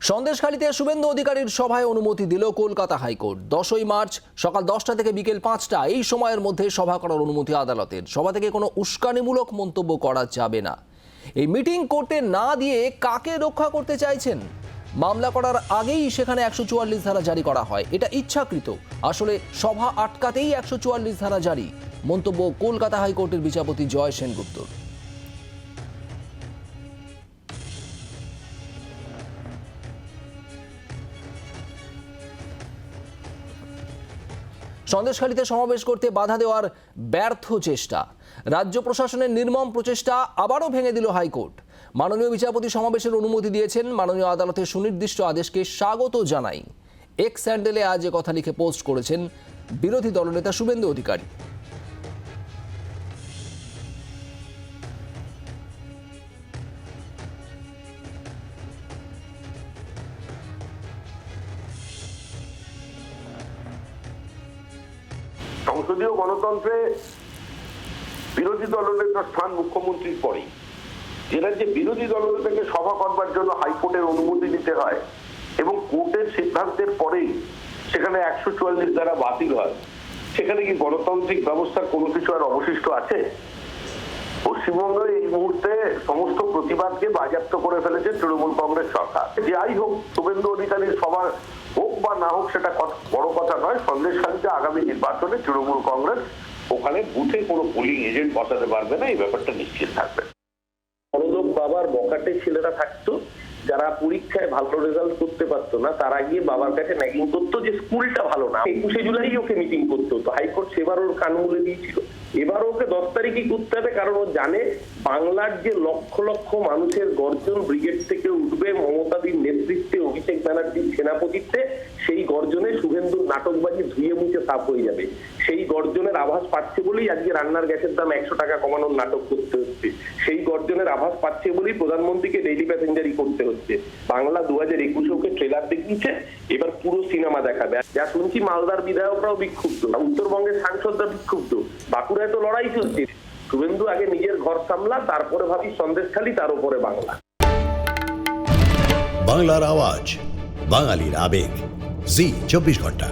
সন্দেশখালীতে শুভেন্দু অধিকারীর সভায় অনুমতি দিল কলকাতা হাইকোর্ট। দশই মার্চ সকাল দশটা থেকে বিকেল পাঁচটা, এই সময়ের মধ্যে সভা করার অনুমতি আদালতের। সভা থেকে কোনো উস্কানিমূলক মন্তব্য করা যাবে না। এই মিটিং করতে না দিয়ে কাকে রক্ষা করতে চাইছেন? মামলা করার আগেই সেখানে একশো চুয়াল্লিশ ধারা জারি করা হয়। এটা ইচ্ছাকৃত। আসলে সভা আটকাতেই একশো চুয়াল্লিশ ধারা জারি। মন্তব্য কলকাতা হাইকোর্টের বিচারপতি জয় সেনগুপ্তর। সন্দেশখালীতে সমাবেশ করতে বাধা দেওয়ার ব্যর্থ চেষ্টা। রাজ্য প্রশাসনের নির্মম প্রচেষ্টা আবারও ভেঙে দিল হাইকোর্ট। মাননীয় বিচারপতি সমাবেশের অনুমতি দিয়েছেন। মাননীয় আদালতের সুনির্দিষ্ট আদেশকে স্বাগত জানাই। এক্স স্যান্ডেলে আজ এ কথা লিখে পোস্ট করেছেন বিরোধী দলনেতা শুভেন্দু অধিকারী। সংসদীয় গণতন্ত্রে বিরোধী দলনেতার স্থান মুখ্যমন্ত্রীর পরেই। যে রাজ্যে বিরোধী দলনেতাকে সভা করবার জন্য হাইকোর্টের অনুমতি নিতে হয় এবং কোর্টের সিদ্ধান্তের পরেই সেখানে একশো চুয়াল্লিশ দ্বারা বাতিল হয়, সেখানে কি গণতান্ত্রিক ব্যবস্থার কোনো কিছু আর অবশিষ্ট আছে? পশ্চিমবঙ্গে এই মুহূর্তে সমস্ত প্রতিবাদকে বাজেয়াপ্ত করে ফেলেছে তৃণমূল কংগ্রেস সরকার। যাই হোক, শুভেন্দু অধিকারীর সভা হোক বা না হোক, সেটা বড় কথা নয়। সন্দেশখালীতে আগামী নির্বাচনে তৃণমূল কংগ্রেস ওখানে বুথে কোনো পোলিং এজেন্ট বসাতে পারবে না, এই ব্যাপারটা নিশ্চিত থাকবে। বড়লোক বাবার বকাটে ছেলেরা থাকতো, যারা পরীক্ষায় ভালো রেজাল্ট করতে পারতো না, তারা গিয়ে বাবার কাছে ম্যাগিং করতো যে স্কুলটা ভালো না, একুশে জুলাই ওকে মিটিং করতে। হতো হাইকোর্ট সেবার ওর কান মুলে দিয়েছিল। এবার ওকে দশ তারিখই করতে হবে, কারণ ও জানে বাংলার যে লক্ষ লক্ষ মানুষের গর্জন ব্রিগেড থেকে উঠবে মমতাদির নেতৃত্বে অভিষেক ব্যানার্জির সেনাপতিত্বে, সেই গর্জনে শুভেন্দুর নাটকবাজি ধুয়ে মুছে সাফ হয়ে যাবে। সেই গর্জনের আভাস পাচ্ছে বলেই আজকে রান্নার গ্যাসের দাম একশো টাকা কমানোর নাটক করতে হচ্ছে। সেই গর্জনের আভাস পাচ্ছে বলেই প্রধানমন্ত্রীকে ডেইলি প্যাসেঞ্জারি করতে হচ্ছে। বাংলা দু হাজার একুশে ওকে ট্রেলার দেখিয়েছে, এবার পুরো সিনেমা দেখাবে। যা শুনছি মালদার বিধায়করাও বিক্ষুব্ধ উত্তরবঙ্গের সাংসদরা বিক্ষুব্ধ। বাঁকুড়ায় তো লড়াই চলছে। শুভেন্দু আগে নিজের ঘর সামলা, তারপরে ভাবি সন্দেশখালী, তার উপরে বাংলা। বাংলার আওয়াজ, বাঙালির আবেগ। জি, চব্বিশ ঘণ্টা।